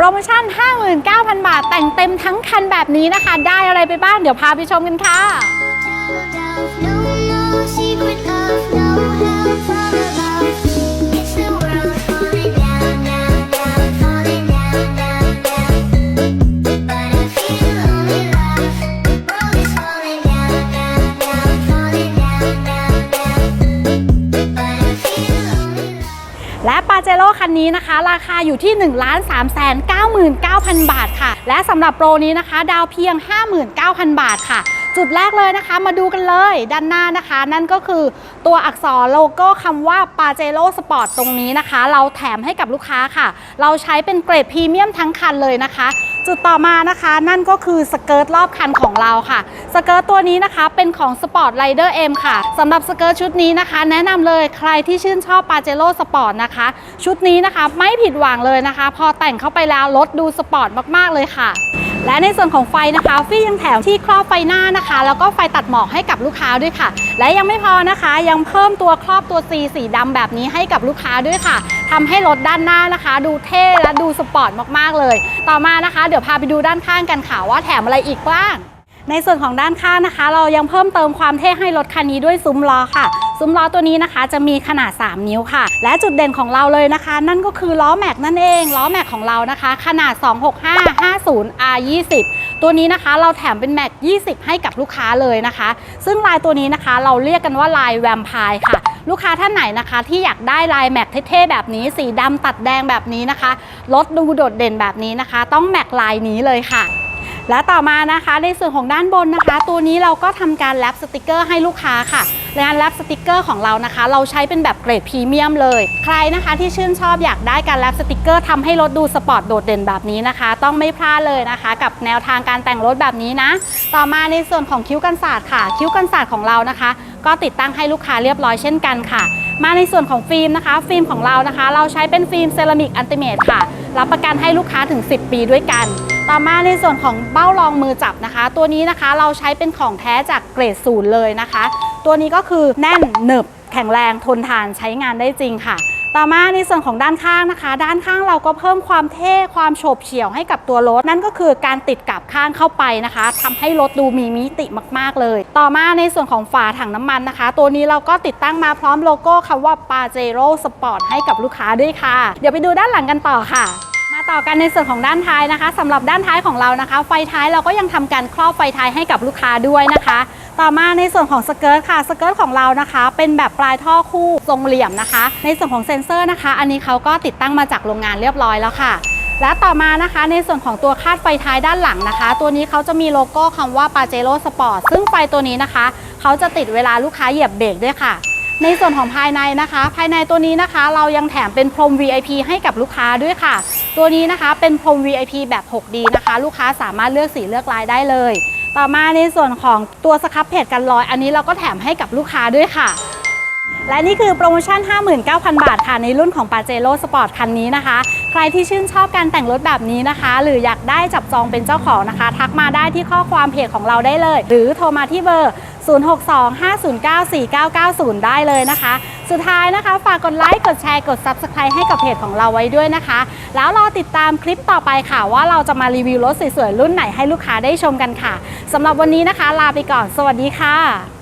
โปรโมชั่น 59,000 บาท แต่งเต็มทั้งคันแบบนี้นะคะ ได้อะไรไปบ้าง เดี๋ยวพาไปชมกันค่ะ ปาเจโร่คันนี้นะคะ ราคาอยู่ที่ 1 3 9 9 9 0 0 บาทค่ะ และสำหรับโปรนี้นะคะ ดาวเพียง 59,000 บาทค่ะ จุดแรกเลยนะคะ มาดูกันเลยด้านหน้านะคะ นั่นก็คือตัวอักษรโลโก้คำว่าปาเจโร่สปอร์ตตรงนี้นะคะ เราแถมให้กับลูกค้าค่ะ เราใช้เป็นเกรดพรีเมียมทั้งคันเลยนะคะ จุดต่อมานะคะนั่นก็คือสเกิร์ตรอบคันของเราค่ะ สเกิร์ตตัวนี้นะคะเป็นของ Sport Rider M ค่ะสำหรับสเกิร์ตชุดนี้นะคะ แนะนำเลยใครที่ชื่นชอบปาเจโร่สปอร์ตนะคะ ชุดนี้นะคะไม่ผิดหวังเลยนะคะ พอแต่งเข้าไปแล้วรถดูสปอร์ตมากๆเลยค่ะและในส่วนของไฟนะคะฟี่ยังแถมที่ครอบไฟหน้านะคะ แล้วก็ไฟตัดหมอกให้กับลูกค้าด้วยค่ะ และยังไม่พอนะคะ ยังเพิ่มตัวครอบตัว C สีดำแบบนี้ให้กับลูกค้าด้วยค่ะ ทำให้รถด้านหน้านะคะ ดูเท่และดูสปอร์ตมากๆเลย ต่อมานะคะ เดี๋ยวพาไปดูด้านข้างกันค่ะว่าแถมอะไรอีกบ้างในส่วนของด้านข้างนะคะ เรายังเพิ่มเติมความเท่ให้รถคันนี้ด้วยซุ้มล้อค่ะ ซุ้มล้อตัวนี้นะคะ จะมีขนาด 3 นิ้วค่ะ และจุดเด่นของเราเลยนะคะ นั่นก็คือล้อแม็กนั่นเองล้อแม็กของเรานะคะ ขนาด 265 50 R 20 ตัวนี้นะคะ เราแถมเป็นแม็ก 20 ให้กับลูกค้าเลยนะคะ ซึ่งลายตัวนี้นะคะ เราเรียกกันว่าลายแวมไพร์ค่ะ ลูกค้าท่านไหนนะคะ ที่อยากได้ลายแม็กเท่ๆแบบนี้ สีดำตัดแดงแบบนี้นะคะรถดูโดดเด่นแบบนี้นะคะ ต้องแม็กลายนี้เลยค่ะและต่อมานะคะในส่วนของด้านบนนะคะ ตัวนี้เราก็ทำการแรปสติกเกอร์ให้ลูกค้าค่ะงานแรปสติกเกอร์ของเรานะคะ เราใช้เป็นแบบเกรดพรีเมียมเลย ใครนะคะที่ชื่นชอบอยากได้การแรปสติกเกอร์ทำให้รถดูสปอร์ตโดดเด่นแบบนี้นะคะ ต้องไม่พลาดเลยนะคะ กับแนวทางการแต่งรถแบบนี้นะ ต่อมาในส่วนของคิ้วกันศาสตร์ค่ะ คิ้วกันศาสตร์ของเรานะคะ ก็ติดตั้งให้ลูกค้าเรียบร้อยเช่นกันค่ะ มาในส่วนของฟิล์มนะคะ ฟิล์มของเรานะคะ เราใช้เป็นฟิล์มเซรามิกอันติเมตค่ะ รับประกันให้ลูกค้าถึง 10 ปีด้วยกัน ต่อมาในส่วนของเบ้ารองมือจับนะคะ ตัวนี้นะคะเราใช้เป็นของแท้จากเกรดศูนย์เลยนะคะ ตัวนี้ก็คือแน่นหนึบแข็งแรงทนทานใช้งานได้จริงค่ะ ต่อมาในส่วนของด้านข้างนะคะ ด้านข้างเราก็เพิ่มความเท่ความโฉบเฉี่ยวให้กับตัวรถ นั่นก็คือการติดกับข้างเข้าไปนะคะทำให้รถดูมีมิติมาก ๆ เลย ต่อมาในส่วนของฝาถังน้ำมันนะคะ ตัวนี้เราก็ติดตั้งมาพร้อมโลโก้คำว่า Pajero Sport ให้กับลูกค้าด้วยค่ะ เดี๋ยวไปดูด้านหลังกันต่อค่ะ ต่อกันในส่วนของด้านท้ายนะคะสำหรับด้านท้ายของเรานะคะ ไฟท้ายเราก็ยังทำการครอบไฟท้ายให้กับลูกค้าด้วยนะคะ ต่อมาในส่วนของสเกิร์ตค่ะสเกิร์ตของเรานะคะ เป็นแบบปลายท่อคู่ทรงเหลี่ยมนะคะ ในส่วนของเซ็นเซอร์นะคะ อันนี้เขาก็ติดตั้งมาจากโรงงานเรียบร้อยแล้วค่ะและต่อมานะคะในส่วนของตัวคาดไฟท้ายด้านหลังนะคะ ตัวนี้เขาจะมีโลโก้คำว่า Pajero Sport ซึ่งไฟตัวนี้นะคะ เขาจะติดเวลาลูกค้าเหยียบเบรกด้วยค่ะ ในส่วนของภายในนะคะ ภายในตัวนี้นะคะเรายังแถมเป็นพรม VIP ให้กับลูกค้าด้วยค่ะ ตัวนี้นะคะเป็นพรม VIP แบบ 6D นะคะ ลูกค้าสามารถเลือกสีเลือกลายได้เลย ต่อมาในส่วนของตัวสครับเพจกันรอย อันนี้เราก็แถมให้กับลูกค้าด้วยค่ะ และนี่คือโปรโมชั่น 59,000 บาทค่ะในรุ่นของ Pajero Sport คันนี้นะคะ ใครที่ชื่นชอบการแต่งรถแบบนี้นะคะ หรืออยากได้จับจองเป็นเจ้าของนะคะ ทักมาได้ที่ข้อความเพจของเราได้เลย หรือโทรมาที่เบอร์ 0625094990 ได้เลยนะคะ สุดท้ายนะคะ ฝากกดไลค์กดแชร์กด Subscribe ให้กับเพจของเราไว้ด้วยนะคะ แล้วรอติดตามคลิปต่อไปค่ะ ว่าเราจะมารีวิวรถสวยๆรุ่นไหนให้ลูกค้าได้ชมกันค่ะสำหรับวันนี้นะคะ ลาไปก่อน สวัสดีค่ะ